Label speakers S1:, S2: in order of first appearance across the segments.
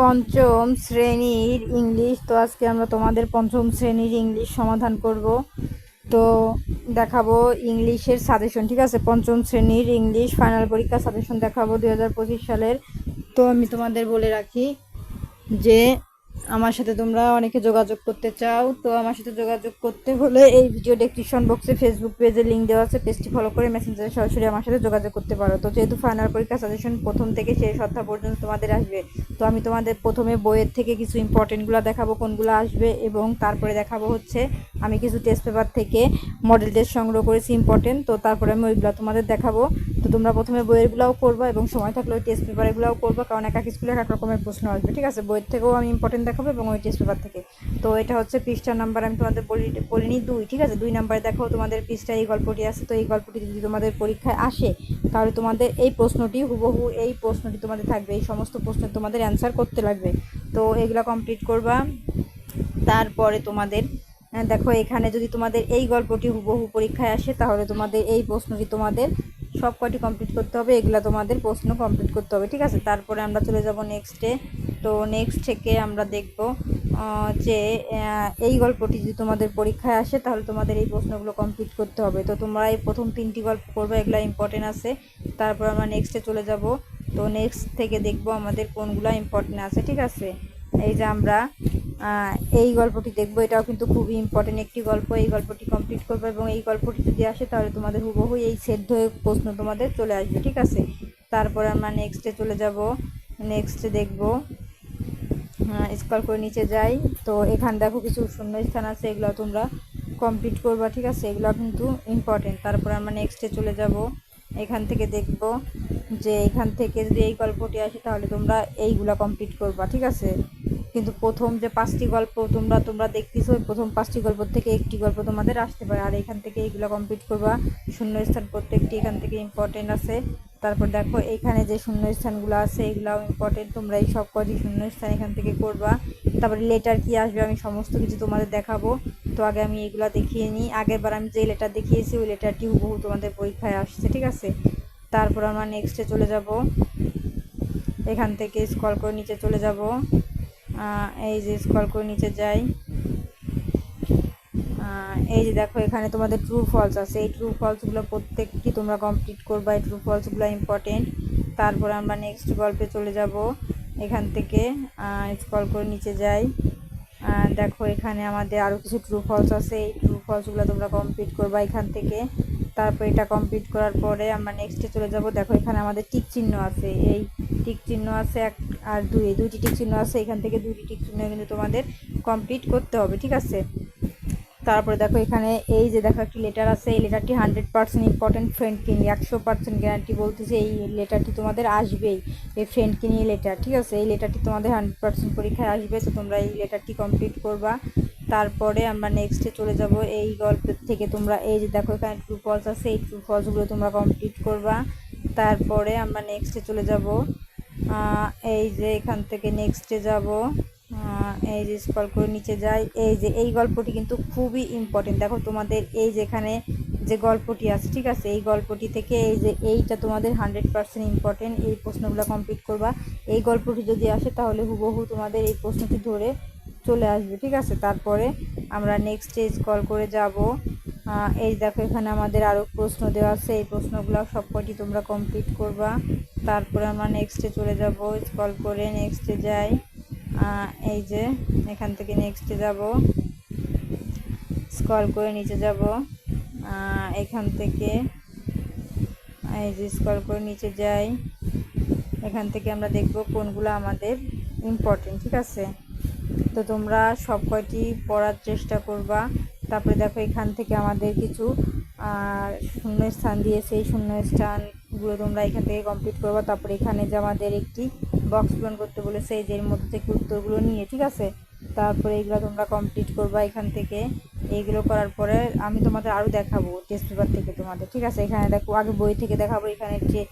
S1: পঞ্চম শ্রেণির ইংলিশ। তো আজকে আমরা তোমাদের পঞ্চম শ্রেণির ইংলিশ সমাধান করব। তো দেখাবো ইংলিশের সাজেশন ঠিক আছে? পঞ্চম শ্রেণির ইংলিশ ফাইনাল পরীক্ষা সাজেশন দেখাবো দু হাজার পঁচিশ সালের। তো আমি তোমাদের বলে রাখি যে আমার সাথে তোমরা অনেকে যোগাযোগ করতে চাও, তো আমার সাথে যোগাযোগ করতে হলে এই ভিডিও ডেসক্রিপশন বক্সে ফেসবুক পেজে লিঙ্ক দেওয়া আছে পেজটি ফলো করে মেসেঞ্জারে সরাসরি আমার সাথে যোগাযোগ করতে পারো। তো যেহেতু ফাইনাল পরীক্ষা সাজেশন প্রথম থেকে শেষ সপ্তাহ পর্যন্ত তোমাদের আসবে, তো আমি তোমাদের প্রথমে বইয়ের থেকে কিছু ইম্পর্টেন্টগুলো দেখাবো, কোনগুলো আসবে এবং তারপরে দেখাবো হচ্ছে আমি কিছু টেস্ট পেপার থেকে মডেল টেস্ট সংগ্রহ করেছি ইম্পর্টেন্ট তো তারপরে আমি ওইগুলো তোমাদের দেখাবো। তো তোমরা প্রথমে বইয়েরগুলোও করবা এবং সময় থাকলে ওই টেস্ট পেপারগুলোও করবা, কারণ এক এক স্কুলে এক এক রকমের প্রশ্ন আসবে, ঠিক আছে? বইয়ের থেকেও আমি ইম্পর্টেন্ট দেখাবো এবং ওই টেস্ট পেপার থেকে। তো এটা হচ্ছে পৃষ্ঠা নাম্বার আমি তোমাদের বলি, বলিনি দুই, ঠিক আছে? দুই নাম্বারে দেখো তোমাদের পৃষ্ঠায় এই গল্পটি আছে, তো এই গল্পটি যদি তোমাদের পরীক্ষায় আসে, তাহলে তোমাদের এই প্রশ্নটি হুবহু, এই প্রশ্নটি তোমাদের থাকবে, এই সমস্ত প্রশ্ন তোমাদের অ্যান্সার করতে লাগবে। তো এগুলো কমপ্লিট করবা, তারপরে তোমাদের দেখো এখানে যদি তোমাদের এই গল্পটি হুবহু পরীক্ষায় আসে, তাহলে তোমাদের এই প্রশ্নটি তোমাদের সব কটি কমপ্লিট করতে হবে, এগুলো তোমাদের প্রশ্ন কমপ্লিট করতে হবে, ঠিক আছে? তারপরে আমরা চলে যাব নেক্সটে তো নেক্সট থেকে আমরা দেখব যে এই গল্পটি যদি তোমাদের পরীক্ষায় আসে, তাহলে তোমাদের এই প্রশ্নগুলো কমপ্লিট করতে হবে। তো তোমরা এই প্রথম তিনটি গল্প করবে এগুলো ইম্পর্টেন্ট আছে। তারপর আমরা নেক্সটে চলে যাব। তো নেক্সট থেকে দেখব আমাদের কোনগুলো ইম্পর্টেন্ট আছে, ঠিক আছে? এই যে আমরা এই গল্পটি দেখব। এটাও কিন্তু খুবই ইম্পর্টেন্ট একটি গল্প। এই গল্পটি কমপ্লিট করব এবং এই গল্পটি যদি আসে তাহলে তোমাদের হুবহু এই সেদ্ধ প্রশ্ন তোমাদের চলে আসবে, ঠিক আছে? তারপর আমরা নেক্সটে চলে যাব। নেক্সটে দেখব। স্কল করে নিচে যাই। তো এখানে দেখো কিছু শূন্য স্থান আছে, এগুলো তোমরা কমপ্লিট করবা, ঠিক আছে? এগুলো কিন্তু ইম্পর্টেন্ট তারপরে আমরা নেক্সটে চলে যাব। এখান থেকে দেখব যে এখান থেকে যদি এই গল্পটি আসে তাহলে তোমরা এইগুলা কমপ্লিট করবা, ঠিক আছে? কিন্তু প্রথম যে পাঁচটি গল্প তোমরা তোমরা দেখতেছো, ওই প্রথম পাঁচটি গল্প থেকে একটি গল্প তোমাদের আসতে পারে। আর এখান থেকে এইগুলো কমপ্লিট করবা। শূন্য স্থান প্রত্যেকটি এখান থেকে ইম্পর্টেন্ট আছে। তারপর দেখো, এখানে যে শূন্য স্থানগুলো আছে, এগুলাও ইম্পর্টেন্ট তোমরা এই সব কটি শূন্য স্থান এখান থেকে করবা। তারপরে লেটার কি আসবে, আমি সমস্ত কিছু তোমাদের দেখাবো। তো আগে আমি এগুলো দেখিয়ে নিই। আগের বার আমি যে লেটার দেখিয়েছি, ওই লেটারটি হুবহু তোমাদের পরীক্ষায় আসছে, ঠিক আছে? তারপর আমরা নেক্সটে চলে যাব। এখান থেকে স্কল করে নিচে চলে যাব। এই যে স্কল করে নিচে যাই। এই যে দেখো, এখানে তোমাদের ট্রু ফলস আছে। এই ট্রু ফলসগুলো প্রত্যেকটি তোমরা কমপ্লিট করবা। এই ট্রু ফলসগুলো ইম্পর্টেন্ট তারপর আমরা নেক্সট গল্পে চলে যাব। এখান থেকে স্কল করে নিচে যাই। দেখো, এখানে আমাদের আরও কিছু ট্রু ফলস আছে। এই ট্রু ফলসগুলো তোমরা কমপ্লিট করবা এখান থেকে। তারপর এটা কমপ্লিট করার পরে আমরা নেক্সটে চলে যাব। দেখো, এখানে আমাদের টিক চিহ্ন আছে। এই টিক চিহ্ন আছে এক আর দুই। দুইটি টিক চিহ্ন আছে, এখান থেকে দুইটি টিক চিহ্ন কিন্তু তোমাদের কমপ্লিট করতে হবে, ঠিক আছে? তারপরে দেখো, এখানে এই যে দেখো একটি লেটার আছে, এই লেটারটি হান্ড্রেড পার্সেন্ট ইম্পর্টেন্ট ফ্রেন্ডকে নিয়ে, একশো পার্সেন্ট গ্যারান্টি বলতেছে এই লেটারটি তোমাদের আসবেই, এই ফ্রেন্ডকে নিয়ে লেটার ঠিক আছে? এই লেটারটি তোমাদের হান্ড্রেড পার্সেন্ট পরীক্ষায় আসবে, তো তোমরা এই লেটারটি কমপ্লিট করবা। তারপরে আমরা নেক্সটে চলে যাব। এই গল্পের থেকে তোমরা, এই যে দেখো এখানে ট্রু ফলস আছে, এই ট্রু ফলসগুলো তোমরা কমপ্লিট করবা। তারপরে আমরা নেক্সটে চলে যাব। এই যে এখান থেকে নেক্সটে যাব। এই যে স্কল করে নিচে যাই। এই যে, এই গল্পটি কিন্তু খুবই ইম্পর্টেন্ট দেখো তোমাদের এই যেখানে যে গল্পটি আছে, ঠিক আছে? এই গল্পটি থেকে এই যে এইটা তোমাদের হান্ড্রেড পার্সেন্ট ইম্পর্টেন্ট এই প্রশ্নগুলো কমপ্লিট করবা। এই গল্পটি যদি আসে তাহলে হুবহু তোমাদের এই প্রশ্নটি ধরে চলে আসবে, ঠিক আছে? তারপরে আমরা নেক্সট স্টেজ কল করে যাব। এই দেখো, এখানে আমাদের আরও প্রশ্ন দেওয়া আছে। এই প্রশ্নগুলো সব কটি তোমরা কমপ্লিট করবা। তারপরে আমরা নেক্সটে চলে যাব কল করে নেক্সটে যাই। এই যে, এখান থেকে নেক্সটে যাব। স্কল করে নিচে যাব। এখান থেকে, এই যে স্কল করে নিচে যাই। এখান থেকে আমরা দেখব কোনগুলো আমাদের ইম্পর্টেন্ট ঠিক আছে? তো তোমরা সব কয়টি পড়ার চেষ্টা করবা। তারপরে দেখো এখান থেকে আমাদের কিছু আহ, শূন্য স্থান দিয়েছে। এই শূন্য স্থানগুলো তোমরা এখান থেকে কমপ্লিট করবা। তারপরে এখানে যে আমাদের একটি বক্স পূরণ করতে বলেছে এই যে মধ্যে থেকে উত্তরগুলো নিয়ে ঠিক আছে? তারপরে এইগুলো তোমরা কমপ্লিট করবা এখান থেকে। এইগুলো করার পরে আমি তোমাদের আরও দেখাবো টেস্ট পেপার থেকে তোমাদের ঠিক আছে? এখানে দেখো আগে বই থেকে দেখাবো। এখানে যে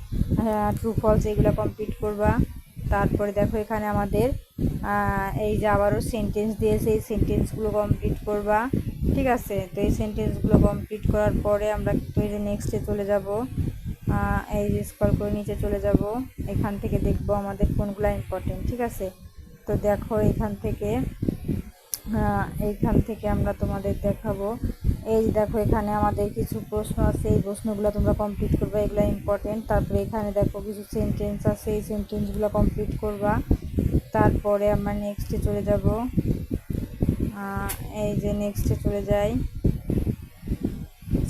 S1: ট্রু ফলস এগুলো কমপ্লিট করবা। তারপরে দেখো এখানে আমাদের এই যে আবারও সেন্টেন্স দিয়েছে, এই সেন্টেন্সগুলো কমপ্লিট করবা। ঠিক আছে? তো এই সেন্টেন্সগুলো কমপ্লিট করার পরে আমরা তো এই যে নেক্সটে চলে যাব। এই যে স্কল করে নিচে চলে যাব। এখান থেকে দেখব আমাদের কোনগুলো ইম্পর্টেন্ট ঠিক আছে? তো দেখো এখান থেকে এইখান থেকে আমরা তোমাদের দেখাবো এই দেখো, এখানে আমাদের কিছু প্রশ্ন আছে। এই প্রশ্নগুলো তোমরা কমপ্লিট করবে, এগুলো ইম্পর্টেন্ট তারপরে এখানে দেখো কিছু সেন্টেন্স আছে, এই সেন্টেন্সগুলো কমপ্লিট করবা। তারপরে আমরা নেক্সটে চলে যাব। এই যে নেক্সটে চলে যাই।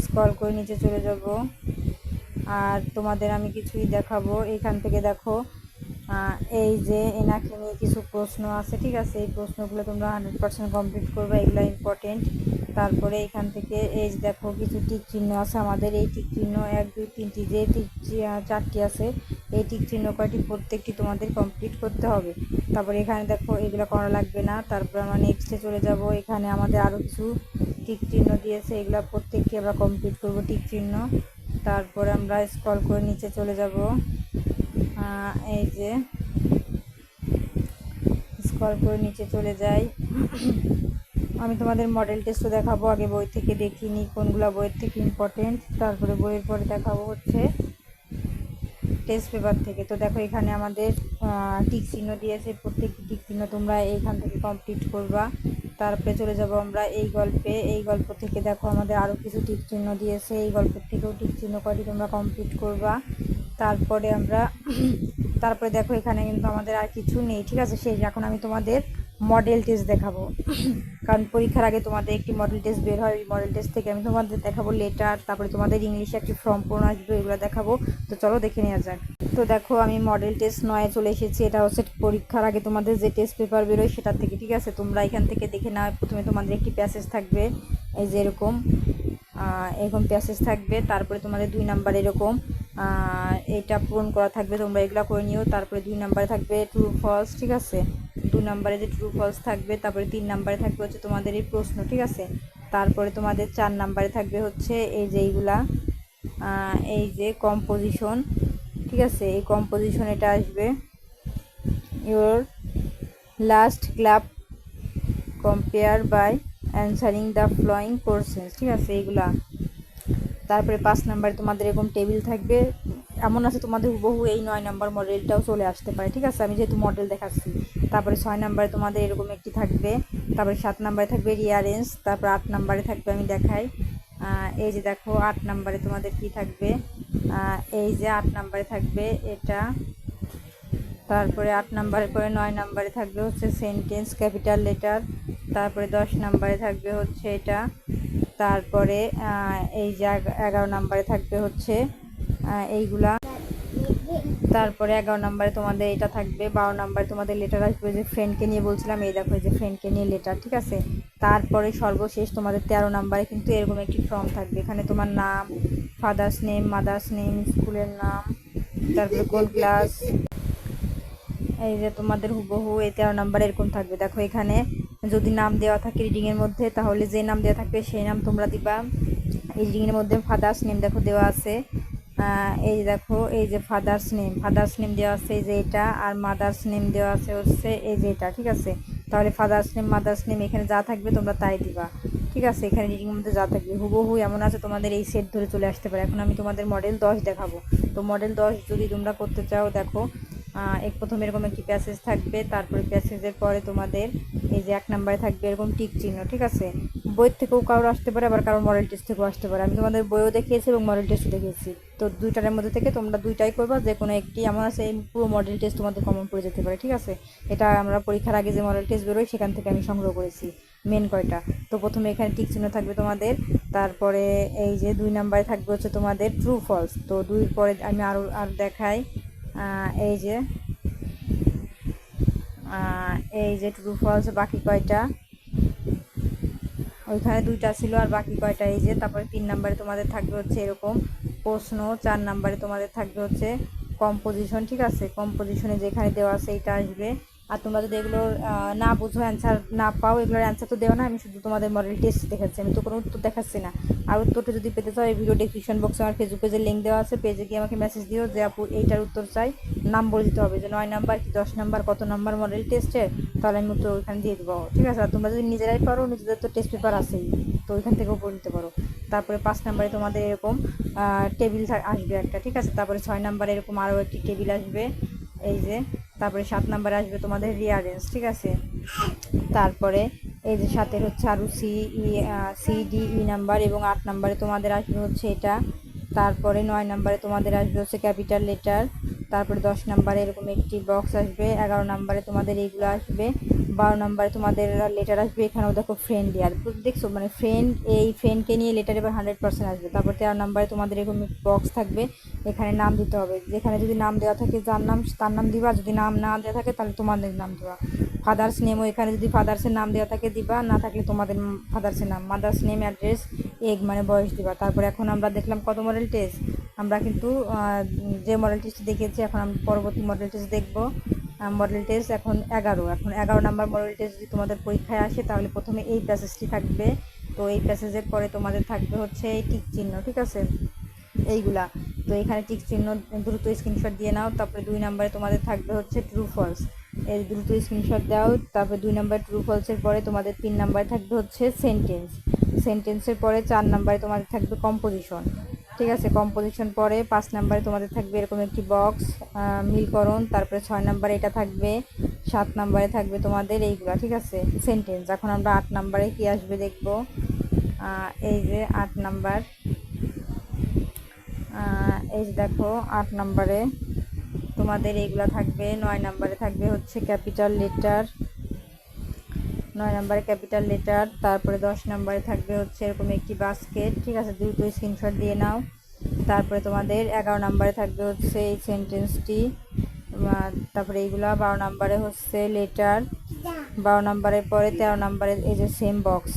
S1: স্কল করে নিচে চলে যাব। আর তোমাদের আমি কিছুই দেখাবো। এখান থেকে দেখো এই যে এনাকে নিয়ে কিছু প্রশ্ন আছে, ঠিক আছে? এই প্রশ্নগুলো তোমরা হান্ড্রেড পার্সেন্ট কমপ্লিট করবে, এগুলো ইম্পর্টেন্ট তারপরে এখান থেকে এই দেখো কিছু টিক চিহ্ন আছে, আমাদের এই টিক চিহ্ন এক, দুই, তিনটি যে টিক চারটি আছে, এই টিক চিহ্ন কয়টি প্রত্যেকটি তোমাদের কমপ্লিট করতে হবে। তারপরে এখানে দেখো এগুলো করা লাগবে না, তারপরে আমরা নেক্সটে চলে যাব। এখানে আমাদের আরও কিছু টিক চিহ্ন দিয়েছে, এগুলো প্রত্যেকটি আমরা কমপ্লিট করব টিক চিহ্ন। তারপরে আমরা স্কল করে নিচে চলে যাব। এই যে স্কল করে নিচে চলে যাই। আমি তোমাদের মডেল টেস্টও দেখাবো, আগে বই থেকে দেখিনি কোনগুলো বইয়ের থেকে ইম্পর্টেন্ট তারপরে বইয়ের পরে দেখাবো হচ্ছে টেস্ট পেপার থেকে। তো দেখো এখানে আমাদের টিক চিহ্ন দিয়েছে, প্রত্যেকটি টিক চিহ্ন তোমরা এইখান থেকে কমপ্লিট করবা। তারপরে চলে যাব আমরা এই গল্পে। এই গল্প থেকে দেখো আমাদের আরও কিছু টিক চিহ্ন দিয়েছে, এই গল্পের থেকেও টিক চিহ্ন কয়টি তোমরা কমপ্লিট করবা। তারপরে আমরা, তারপরে দেখো এখানে কিন্তু আমাদের আর কিছু নেই, ঠিক আছে? সেই এখন আমি তোমাদের মডেল টেস্ট দেখাবো। কারণ পরীক্ষার আগে তোমাদের একটি মডেল টেস্ট বের হয়, ওই মডেল টেস্ট থেকে আমি তোমাদের দেখাবো লেটার তারপরে তোমাদের ইংলিশে একটি ফর্ম পূরণ আসবে, এগুলো দেখাবো। তো চলো দেখে নেওয়া যাক। তো দেখো, আমি মডেল টেস্ট নয় চলে এসেছি। এটা হচ্ছে পরীক্ষার আগে তোমাদের যে টেস্ট পেপার বেরোয় সেটার থেকে, ঠিক আছে? তোমরা এখান থেকে দেখে নাও, প্রথমে তোমাদের একটি প্যাসেজ থাকবে, এই যে এরকম। এরকম প্যাসেজ থাকবে, তারপরে তোমাদের দুই নাম্বার এরকম। এটা পূরণ করা থাকবে, তোমরা এগুলো করে নিও। তারপরে দুই নাম্বারে থাকবে ট্রু ফলস ঠিক আছে? দুই নাম্বারে যে ট্রু ফলস থাকবে, তারপরে তিন নাম্বারে থাকবে হচ্ছে তোমাদের এই প্রশ্ন, ঠিক আছে? তারপরে তোমাদের চার নাম্বারে থাকবে হচ্ছে এই যে এইগুলা এই যে কম্পোজিশন ঠিক আছে? এই কম্পোজিশন এটা আসবে your last club compare by answering the following courses ঠিক আছে? এইগুলা। তারপরে পাঁচ নাম্বারে তোমাদের এরকম টেবিল থাকবে। এমন আছে তোমাদের হুবহু এই নয় নাম্বার মডেলটাও চলে আসতে পারে, ঠিক আছে? আমি যেহেতু মডেল দেখাচ্ছি। তারপরে ছয় নাম্বারে তোমাদের এরকম একটি থাকবে। তারপরে সাত নাম্বারে থাকবে রিয়ারেন্স তারপরে আট নাম্বারে থাকবে আমি দেখাই। এই যে দেখো, আট নাম্বারে তোমাদের কি থাকবে? এই যে আট নাম্বারে থাকবে এটা। তারপরে আট নাম্বারের পরে নয় নাম্বারে থাকবে হচ্ছে সেন্টেন্স ক্যাপিটাল লেটার তারপরে দশ নাম্বারে থাকবে হচ্ছে এটা। তারপরে এই যে এগারো নাম্বারে থাকবে হচ্ছে এইগুলা। তারপরে এগারো নাম্বারে তোমাদের এটা থাকবে, বারো নাম্বারে তোমাদের লেটার আসবে যে ফ্রেন্ডকে নিয়ে বলছিলাম, এই দেখো যে ফ্রেন্ডকে নিয়ে লেটার ঠিক আছে? তারপরে সর্বশেষ তোমাদের তেরো নাম্বারে কিন্তু এরকম একটি ফর্ম থাকবে। এখানে তোমার নাম ফাদার্স নেম মাদার্স নেম স্কুলের নাম, তারপরে কোন ক্লাস এই যে তোমাদের হুবহু এই তেরো নাম্বার এরকম থাকবে। দেখো এখানে যদি নাম দেওয়া থাকে রিডিংয়ের মধ্যে, তাহলে যে নাম দেওয়া থাকবে সেই নাম তোমরা দিবা। এই রিডিং এর মধ্যে ফাদার্স নেম দেখো দেওয়া আছে। এই দেখো, এই যে ফাদার্স নেম ফাদার্স নেম দেওয়া আছে, এই যে এটা, আর মাদার্স নেম দেওয়া আছে হচ্ছে এই যে এটা, ঠিক আছে? তাহলে ফাদার্স নেম মাদার্স নেম এখানে যা থাকবে তোমরা তাই দিবা। ঠিক আছে? এখানে রিডিং মধ্যে যা থাকবে। হুবহু এমন আছে তোমাদের এই সেট ধরে চলে আসতে পারে। এখন আমি তোমাদের মডেল দশ দেখাবো। তো মডেল দশ যদি তোমরা করতে চাও, দেখো এক প্রথমে এরকম একটি প্যাসেজ থাকবে, তারপরে প্যাসেজের পরে তোমাদের এই যে এক নাম্বারে থাকবে এরকম টিক চিহ্ন, ঠিক আছে? বইয়ের থেকেও কারোর আসতে পারে, আবার কারোর মডেল টেস্ট থেকেও আসতে পারে। আমি তোমাদের বইও দেখিয়েছি এবং মডেল টেস্টও দেখিয়েছি। তো দুইটার মধ্যে থেকে তোমরা দুইটাই করবা, যে কোনো একটি এমন আছে পুরো মডেল টেস্ট তোমাদের কমন পড়ে যেতে পারে, ঠিক আছে? এটা আমরা পরীক্ষার আগে যে মডেল টেস্ট বেরোয়, সেখান থেকে আমি সংগ্রহ করেছি মেন কয়টা। তো প্রথমে এখানে টিক চিহ্ন থাকবে তোমাদের, তারপরে এই যে দুই নাম্বারে থাকবে হচ্ছে তোমাদের ট্রু ফলস তো দুই পরে আমি আরও আর দেখাই এই যে এই যে ট্রু ফলস বাকি কয়টা? ওইখানে দুইটা ছিল আর বাকি কয়টা? এই যে, তারপরে তিন নাম্বারে তোমাদের থাকবে হচ্ছে এরকম প্রশ্ন, চার নাম্বারে তোমাদের থাকবে হচ্ছে কম্পোজিশন ঠিক আছে? কম্পোজিশনে যেখানে দেওয়া আছে, এইটা আসবে। আর তোমরা যদি এগুলো না বুঝো অ্যান্সার না পাও, এগুলোর অ্যান্সার তো দেওয়া না আমি শুধু তোমাদের মডেল টেস্ট দেখাচ্ছি, আমি তো কোনো উত্তর দেখাচ্ছি না। আর উত্তরটা যদি পেতে চাও, এই ভিডিও ডিসক্রিপশন বক্সে আমার ফেসবুক পেজের লিঙ্ক দেওয়া আছে পেজে গিয়ে আমাকে মেসেজ দিও যে, আপু, এইটার উত্তর চাই। নাম বলে দিতে হবে যে, নয় নাম্বার কি দশ নাম্বার কত নাম্বার মডেল টেস্টের তাহলে আমি উত্তর ওইখানে দিয়ে দেবো। ঠিক আছে? আর তোমরা যদি নিজেরাই পারো, নিজেদের তো টেস্ট পেপার আছেই, তো ওইখান থেকেও পড়ে নিতে পারো। তারপরে পাঁচ নাম্বারে তোমাদের এরকম টেবিল আসবে একটা, ঠিক আছে? তারপরে ছয় নাম্বারে এরকম আরও একটি টেবিল আসবে, এই যে তারপরে সাত নাম্বার আসবে তোমাদের রিয়ারেঞ্জ ঠিক আছে? তারপরে এই যে সাথে হচ্ছে আরও C E C D E number এবং আট নাম্বারে তোমাদের আসবে হচ্ছে এটা। তারপরে নয় নাম্বারে তোমাদের আসবে হচ্ছে ক্যাপিটাল লেটার তারপরে দশ নাম্বারে এরকম একটি বক্স আসবে। এগারো নাম্বারে তোমাদের এইগুলো আসবে। বারো নাম্বারে তোমাদের লেটার আসবে, এখানেও দেখো ফ্রেন্ড আর দেখছ মানে ফ্রেন্ড এই ফ্রেন্ডকে নিয়ে লেটার এবার হান্ড্রেড পার্সেন্ট আসবে। তারপর তেরো নাম্বারে তোমাদের এরকম বক্স থাকবে, এখানে নাম দিতে হবে। যেখানে যদি নাম দেওয়া থাকে, যার নাম, তার নাম দিবা। যদি নাম না দেওয়া থাকে, তাহলে তোমাদের নাম দেওয়া। ফাদার্স নেমও এখানে যদি ফাদার্সের নাম দেওয়া থাকে, দিবা। না থাকলে তোমাদের ফাদার্সের নাম। মাদার্স নেম অ্যাড্রেস এগ মানে বয়স দিবা। তারপরে এখন আমরা দেখলাম কত মডেল টেস্ট আমরা কিন্তু যে মডেল টেস্ট দেখেছি এখন আমরা পরবর্তী মডেল টেস্ট দেখব। মডেল টেস্ট এখন এগারো। এখন এগারো নাম্বার মডেল টেস্ট যদি তোমাদের পরীক্ষায় আসে, তাহলে প্রথমে এই প্যাসেজটি থাকবে। তো এই প্যাসেজের পরে তোমাদের থাকবে হচ্ছে এই টিক চিহ্ন, ঠিক আছে? এইগুলা। তো এখানে টিক চিহ্ন দ্রুত স্ক্রিনশট দিয়ে নাও, তারপরে দুই নাম্বারে তোমাদের থাকবে হচ্ছে ট্রু ফলস এই দ্রুত স্ক্রিনশট দাও, তারপরে দুই নাম্বার ট্রু ফলসের পরে তোমাদের তিন নাম্বারে থাকবে হচ্ছে সেন্টেন্স সেন্টেন্সের পরে চার নাম্বারে তোমাদের থাকবে কম্পোজিশন ঠিক আছে কম্পোজিশন পরে পাঁচ নাম্বারে তোমাদের থাকবে এরকম একটি বক্স মিলকরণ তারপরে ছয় নাম্বারে এটা থাকবে, সাত নাম্বারে থাকবে তোমাদের এইগুলা, ঠিক আছে? সেন্টেন্স এখন আমরা আট নাম্বারে কি আসবে দেখব? এই যে আট নাম্বার এই যে দেখো, আট নাম্বারে তোমাদের এইগুলা থাকবে, নয় নাম্বারে থাকবে হচ্ছে ক্যাপিটাল লেটার নয় নাম্বারে ক্যাপিটাল লেটার, তারপরে দশ নাম্বারে থাকবে হচ্ছে এরকম একটি বাস্কেট ঠিক আছে? দ্রুত স্ক্রিনশট দিয়ে নাও। তারপরে তোমাদের এগারো নাম্বারে থাকবে হচ্ছে এই সেন্টেন্সটি তারপরে এইগুলা, বারো নাম্বারে হচ্ছে লেটার, বারো নাম্বারের পরে তেরো নাম্বারে এই যে সেম বক্স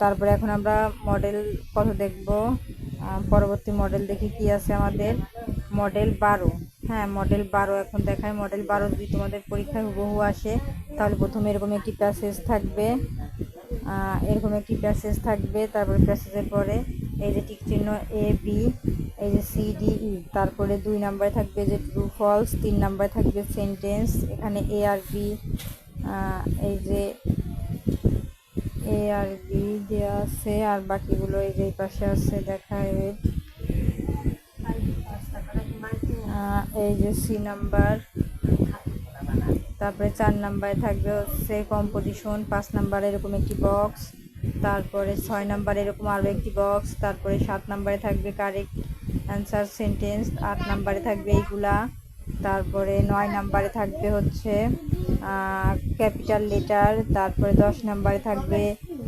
S1: তারপরে এখন আমরা মডেল কত দেখব? পরবর্তী মডেল দেখি কি আছে আমাদের। মডেল বারো। হ্যাঁ মডেল বারো এখন দেখায়। মডেল বারো যদি তোমাদের পরীক্ষায় হুবহু আসে তাহলে প্রথমে এরকম একটি প্যাসেজ থাকবে এরকম একটি প্যাসেজ থাকবে, তারপরে প্যাসেজের পরে এই যে টিক চিহ্ন এ বি এই যে সি ডি ই তারপরে দুই নাম্বারে থাকবে যে ট্রু ফলস তিন নাম্বারে থাকবে সেন্টেন্স এখানে এ আর বি এই যে এ আর বি দেওয়া আছে, আর বাকিগুলো এই যে এই পাশে আছে wait। এই যে সি নাম্বার তারপরে চার নাম্বারে থাকবে হচ্ছে কম্পোজিশন পাঁচ নাম্বারে এরকম একটি বক্স তারপরে ছয় নাম্বারে এরকম আরও একটি বক্স তারপরে সাত নাম্বারে থাকবে কারেক্ট অ্যান্সার সেন্টেন্স আট নাম্বারে থাকবে এইগুলা, তারপরে নয় নাম্বারে থাকবে হচ্ছে ক্যাপিটাল লেটার তারপরে দশ নাম্বারে থাকবে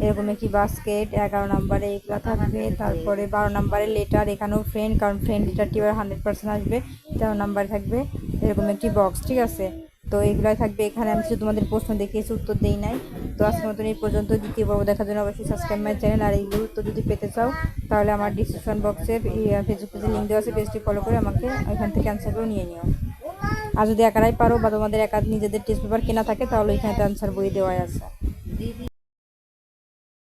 S1: এরকম একটি বাস্কেট এগারো নাম্বারে এগুলো থাকবে, তারপরে বারো নাম্বারে লেটার এখানেও ফ্রেন্ড কারণ ফ্রেন্ড লেটারটি এবার হান্ড্রেড পার্সেন্ট আসবে, তেরো নাম্বারে থাকবে এরকম একটি বক্স ঠিক আছে? তো এগুলোই থাকবে। এখানে আমি শুধু তোমাদের প্রশ্ন দেখিয়েছি, উত্তর দেই নাই। তো আজকের মতন এই পর্যন্ত। দ্বিতীয় পর্ব দেখার জন্য অবশ্যই সাবস্ক্রাইব মাই চ্যানেল আর এইগুলো উত্তর যদি পেতে চাও, তাহলে আমার ডিসক্রিপশন বক্সে ফেসবুক পেজে লিঙ্ক দেওয়া আছে পেজটি ফলো করে আমাকে এখান থেকে অ্যান্সারগুলো নিয়ে নিও। আর যদি একারাই পারো বা তোমাদের একা নিজেদের টেস্ট পেপার কেনা থাকে, তাহলে এখানে অ্যান্সার বই দেওয়াই আছে।